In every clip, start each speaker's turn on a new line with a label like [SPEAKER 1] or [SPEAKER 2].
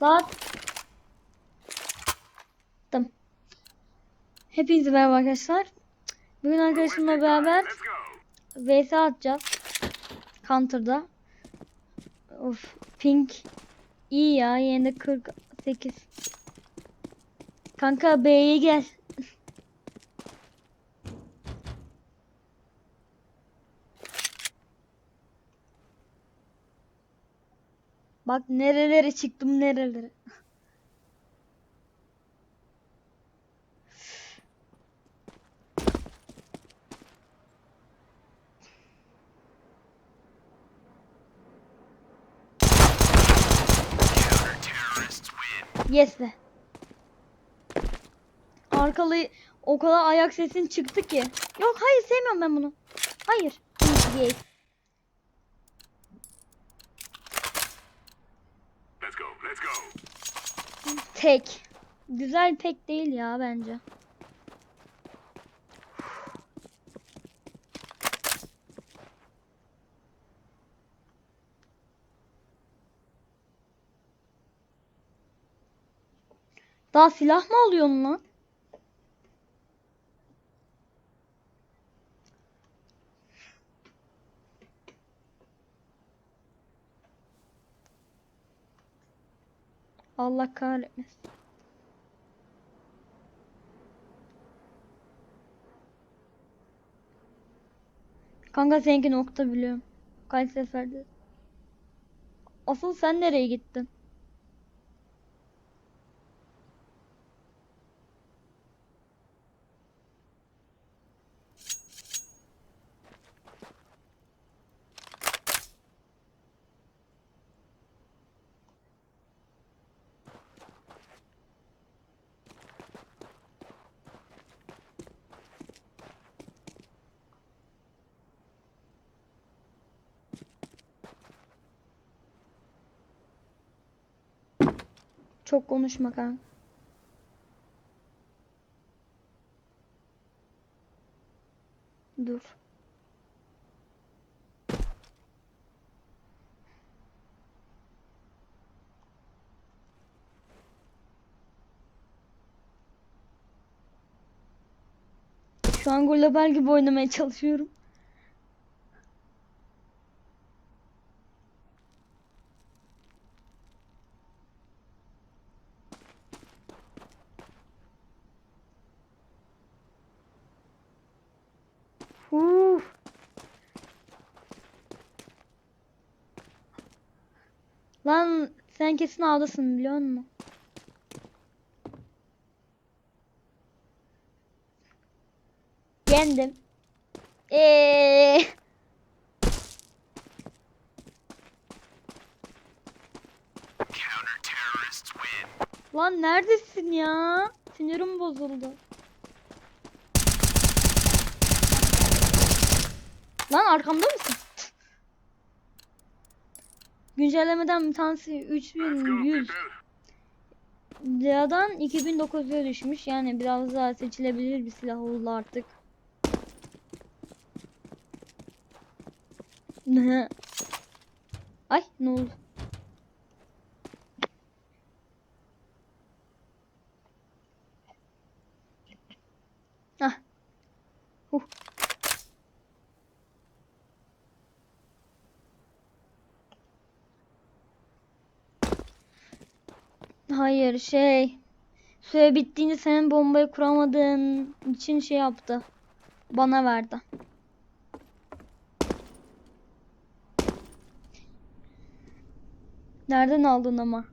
[SPEAKER 1] Başlat. Tamam. Hepinize merhaba arkadaşlar. Bugün arkadaşımla beraber VS atacağız. Counter'da. Of, pink iyi ya. Yine de 48. Kanka B'ye gel. Bak nerelere çıktım nerelere. Yes be. Arkalı o kadar ayak sesin çıktı ki. Yok hayır sevmiyorum ben bunu. Hayır. Tek. Güzel tek değil ya bence. Daha silah mı alıyorsun lan? Allah kahretmesin. Kanka seninki nokta biliyorum. Kaç seferde. Asıl sen nereye gittin? Çok konuşma kanka. Dur. Şu an global gibi oynamaya çalışıyorum. Uf. Lan sen kesin ağdasın biliyor musun? Yendim. Eee. Lan neredesin ya? Sinirim bozuldu. Lan arkamda mısın? Güncellemeden bir tanesi
[SPEAKER 2] Let's go,
[SPEAKER 1] 3100
[SPEAKER 2] people.
[SPEAKER 1] liradan 2900'e düşmüş. Yani biraz daha seçilebilir bir silah oldu artık. Ay ne oldu? Hayır şey. Süre bittiğinde senin bombayı kuramadığın için şey yaptı. Bana verdi. Nereden aldın ama?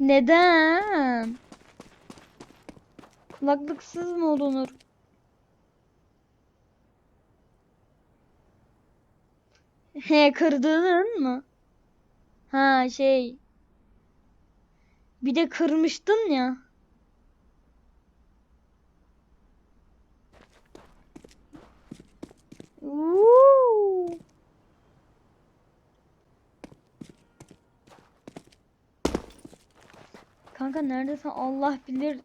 [SPEAKER 1] Neden? Kulaklıksız mı olunur? He kırdın mı? Ha şey. Bir de kırmıştın ya. Uuu. Kanka neredesin Allah bilir.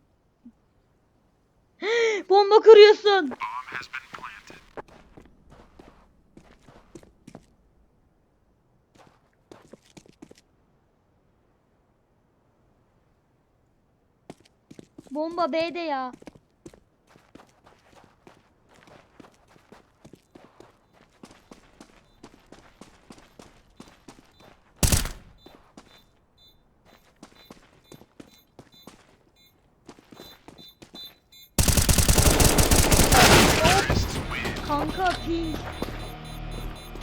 [SPEAKER 1] Bomba kırıyorsun. Bomba B'de ya. Kanka ping.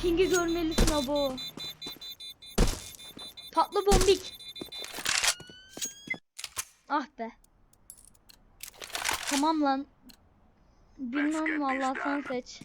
[SPEAKER 1] Ping'i görmelisin abo. Tatlı bombik. Ah be. Tamam lan. Bilmem vallahi sen seç.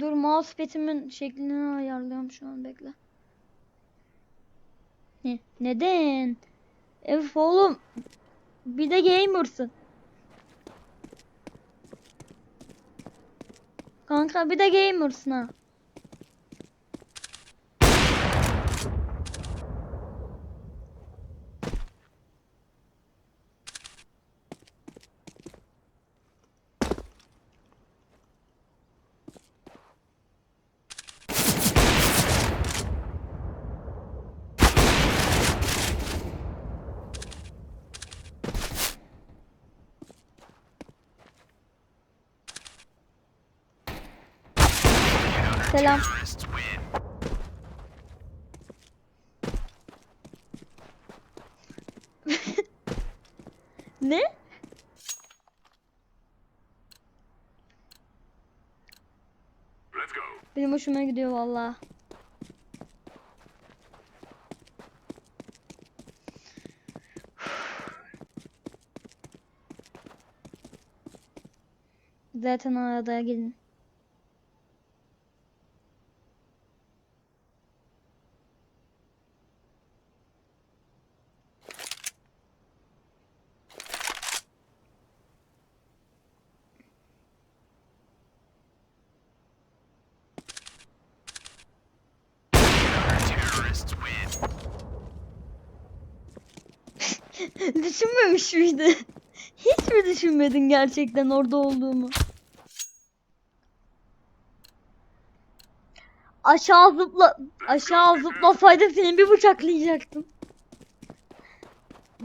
[SPEAKER 1] Dur mousepad'imin şeklini ayarlıyorum şu an bekle. Ne? Neden? Öf oğlum. Bir de gamersın. Kanka bir de gamersın ha. Selam. Ne? Benim hoşuma gidiyor valla. Zaten arada gidin. Düşünmemiş miydi? Hiç mi düşünmedin gerçekten orada olduğumu? Aşağı zıpla aşağı zıplasaydım seni bir bıçaklayacaktım.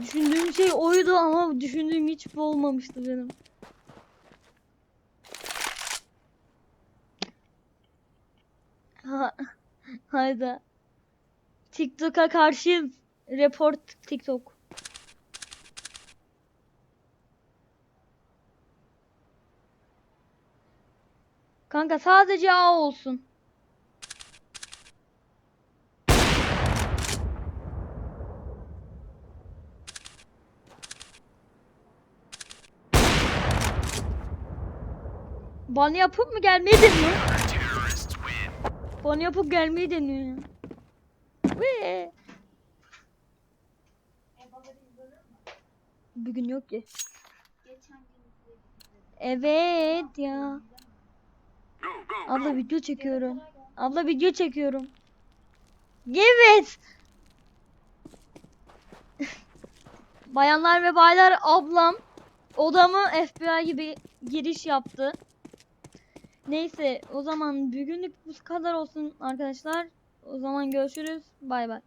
[SPEAKER 1] Düşündüğüm şey oydu ama düşündüğüm hiç bu olmamıştı benim. Ha, hayda. TikTok'a karşı report TikTok. Kanka sadece A olsun. Bana yapıp mı gelmeyi deniyor? Bana yapıp gelmeyi deniyor. Ve Bugün yok ki. Evet ya. Abla video çekiyorum. Abla video çekiyorum. Evet. Bayanlar ve baylar ablam odamı FBI gibi giriş yaptı. Neyse o zaman bugünlük bu kadar olsun arkadaşlar. O zaman görüşürüz. Bay bay.